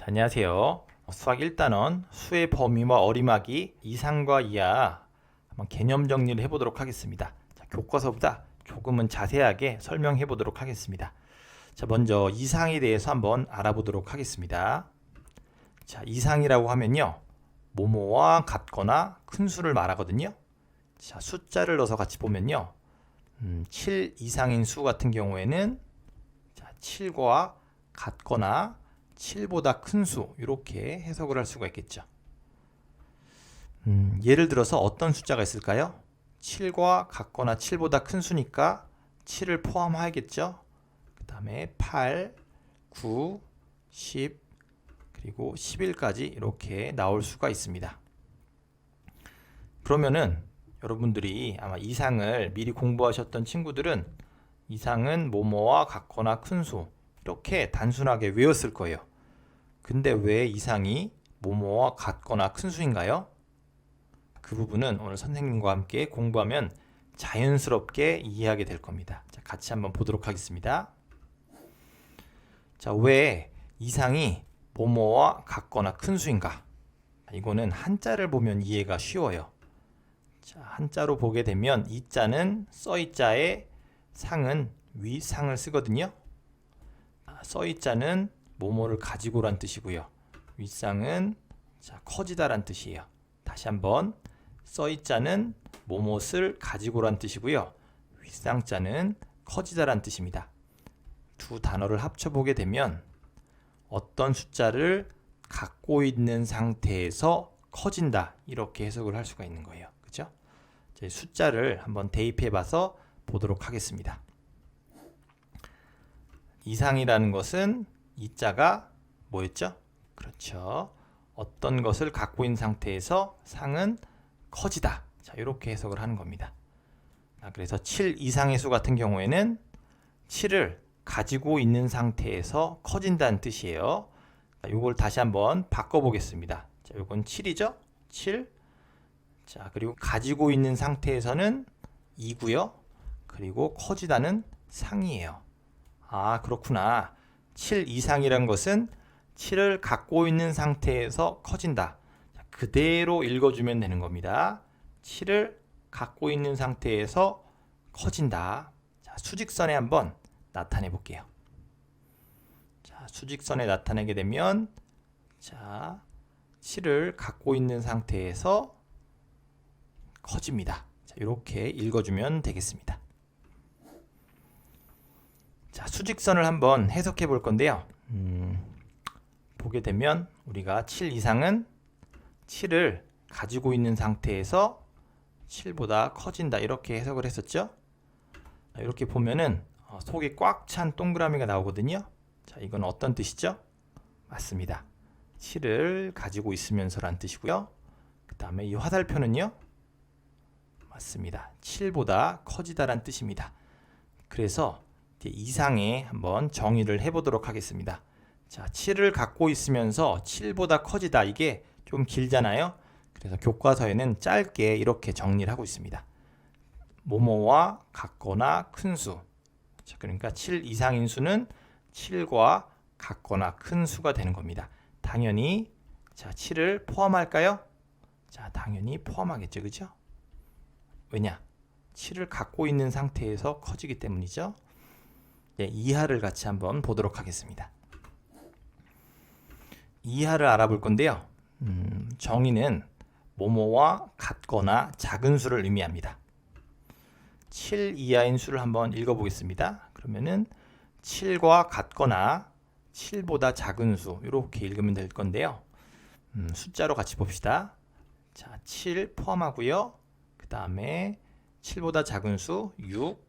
자, 안녕하세요. 수학 1단원 수의 범위와 어림하기 이상과 이하 한번 개념 정리를 해보도록 하겠습니다. 자, 교과서보다 조금은 자세하게 설명해 보도록 하겠습니다. 자, 먼저 이상에 대해서 한번 알아보도록 하겠습니다. 자, 이상이라고 하면요. 모모와 같거나 큰 수를 말하거든요. 자, 숫자를 넣어서 같이 보면요. 음, 7 이상인 수 같은 경우에는 자, 7과 같거나 7보다 큰 수 이렇게 해석을 할 수가 있겠죠. 음, 예를 들어서 어떤 숫자가 있을까요? 7과 같거나 7보다 큰 수니까 7을 포함하겠죠. 그 다음에 8, 9, 10 그리고 11까지 이렇게 나올 수가 있습니다. 그러면은 여러분들이 아마 이상을 미리 공부하셨던 친구들은 이상은 뭐뭐와 같거나 큰 수 이렇게 단순하게 외웠을 거예요. 근데 왜 이상이 뭐뭐와 같거나 큰 수인가요? 그 부분은 오늘 선생님과 함께 공부하면 자연스럽게 이해하게 될 겁니다. 자, 같이 한번 보도록 하겠습니다. 자, 왜 이상이 뭐뭐와 같거나 큰 수인가? 이거는 한자를 보면 이해가 쉬워요. 자, 한자로 보게 되면 이자는 써이자에 상은 위상을 쓰거든요. 아, 써이자는 뭐뭐를 가지고란 뜻이고요. 윗상은 자, 커지다란 뜻이에요. 다시 한번 써이자는 뭐뭇을 가지고란 뜻이고요. 윗상자는 커지다란 뜻입니다. 두 단어를 합쳐보게 되면 어떤 숫자를 갖고 있는 상태에서 커진다 이렇게 해석을 할 수가 있는 거예요. 그죠? 숫자를 한번 대입해 봐서 보도록 하겠습니다. 이상이라는 것은 이자가 뭐였죠? 그렇죠. 어떤 것을 갖고 있는 상태에서 상은 커지다. 자, 이렇게 해석을 하는 겁니다. 아, 그래서 7 이상의 수 같은 경우에는 7을 가지고 있는 상태에서 커진다는 뜻이에요. 이걸 다시 한번 바꿔보겠습니다. 자, 이건 7이죠? 7. 자, 그리고 가지고 있는 상태에서는 2고요. 그리고 커지다는 상이에요. 아, 그렇구나. 7 이상이란 것은 7을 갖고 있는 상태에서 커진다. 자, 그대로 읽어주면 되는 겁니다. 7을 갖고 있는 상태에서 커진다. 자, 수직선에 한번 나타내 볼게요. 자, 수직선에 나타내게 되면 자, 7을 갖고 있는 상태에서 커집니다. 자, 이렇게 읽어주면 되겠습니다. 자, 수직선을 한번 해석해 볼 건데요. 음, 보게 되면 우리가 7 이상은 7을 가지고 있는 상태에서 7보다 커진다 이렇게 해석을 했었죠. 자, 이렇게 보면은 어, 속이 꽉 찬 동그라미가 나오거든요. 자, 이건 어떤 뜻이죠? 맞습니다. 7을 가지고 있으면서란 뜻이고요. 그 다음에 이 화살표는요. 맞습니다. 7보다 커지다란 뜻입니다. 그래서 이상에 한번 정의를 해보도록 하겠습니다. 자, 7을 갖고 있으면서 7보다 커지다. 이게 좀 길잖아요. 그래서 교과서에는 짧게 이렇게 정리를 하고 있습니다. 모모와 같거나 큰 수. 자, 그러니까 7 이상인 수는 7과 같거나 큰 수가 되는 겁니다. 당연히 자, 7을 포함할까요? 자, 당연히 포함하겠죠. 그죠? 왜냐? 7을 갖고 있는 상태에서 커지기 때문이죠. 네, 이하를 같이 한번 보도록 하겠습니다. 이하를 알아볼 건데요. 음, 정의는 모모와 같거나 작은 수를 의미합니다. 7 이하인 수를 한번 읽어보겠습니다. 그러면은 7과 같거나 7보다 작은 수 이렇게 읽으면 될 건데요. 음, 숫자로 같이 봅시다. 자, 7 포함하고요. 그 다음에 7보다 작은 수 6,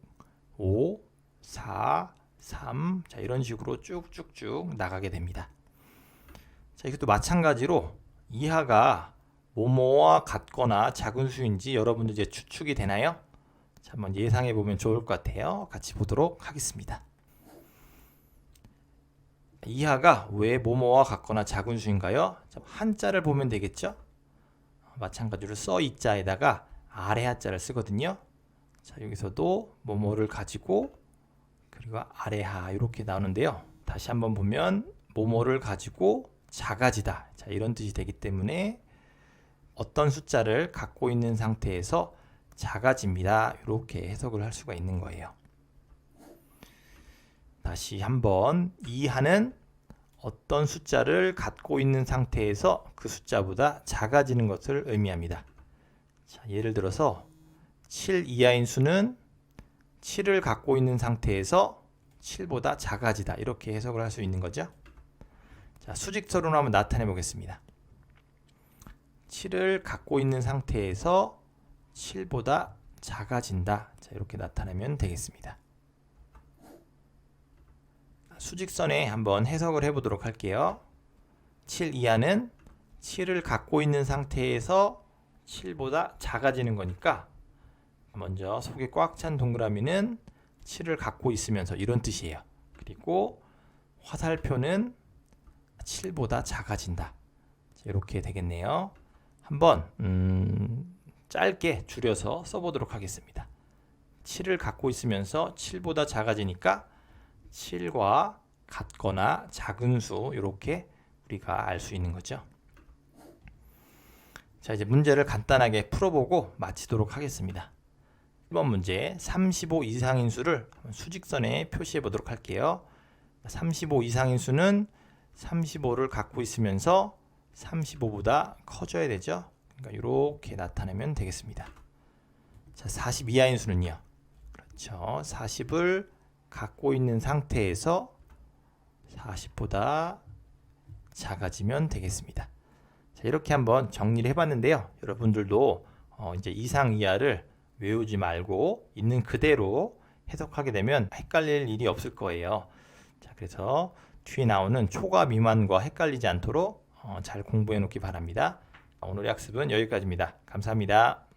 5, 4, 3. 자, 이런 식으로 쭉쭉쭉 나가게 됩니다. 자, 이것도 마찬가지로 이하가 모모와 같거나 작은 수인지 여러분들 이제 추측이 되나요? 자, 한번 예상해 보면 좋을 것 같아요. 같이 보도록 하겠습니다. 이하가 왜 모모와 같거나 작은 수인가요? 자, 한자를 보면 되겠죠? 마찬가지로 써 이자에다가 아래 하자를 쓰거든요. 자, 여기서도 모모를 가지고 그리고 아래하 이렇게 나오는데요. 다시 한번 보면 모모를 가지고 작아지다. 자, 이런 뜻이 되기 때문에 어떤 숫자를 갖고 있는 상태에서 작아집니다. 이렇게 해석을 할 수가 있는 거예요. 다시 한번 이하는 어떤 숫자를 갖고 있는 상태에서 그 숫자보다 작아지는 것을 의미합니다. 자, 예를 들어서 7 이하인 수는 7을 갖고 있는 상태에서 7보다 작아지다. 이렇게 해석을 할 수 있는 거죠. 자, 수직서론을 한번 나타내 보겠습니다. 7을 갖고 있는 상태에서 7보다 작아진다. 자, 이렇게 나타내면 되겠습니다. 수직선에 한번 해석을 해 보도록 할게요. 7 이하는 7을 갖고 있는 상태에서 7보다 작아지는 거니까 먼저 속에 꽉 찬 동그라미는 7을 갖고 있으면서 이런 뜻이에요. 그리고 화살표는 7보다 작아진다. 이렇게 되겠네요. 한번 음, 짧게 줄여서 써보도록 하겠습니다. 7을 갖고 있으면서 7보다 작아지니까 7과 같거나 작은 수 이렇게 우리가 알 수 있는 거죠. 자 이제 문제를 간단하게 풀어보고 마치도록 하겠습니다. 1번 문제 35 이상인 수를 수직선에 표시해 보도록 할게요. 35 이상인 수는 35를 갖고 있으면서 35보다 커져야 되죠. 그러니까 이렇게 나타내면 되겠습니다. 자, 40 이하인 수는요. 그렇죠. 40을 갖고 있는 상태에서 40보다 작아지면 되겠습니다. 자, 이렇게 한번 정리를 해봤는데요. 여러분들도 어, 이제 이상 이하를 외우지 말고 있는 그대로 해석하게 되면 헷갈릴 일이 없을 거예요. 자, 그래서 뒤에 나오는 초과 미만과 헷갈리지 않도록 어, 잘 공부해 놓기 바랍니다. 오늘 학습은 여기까지입니다. 감사합니다.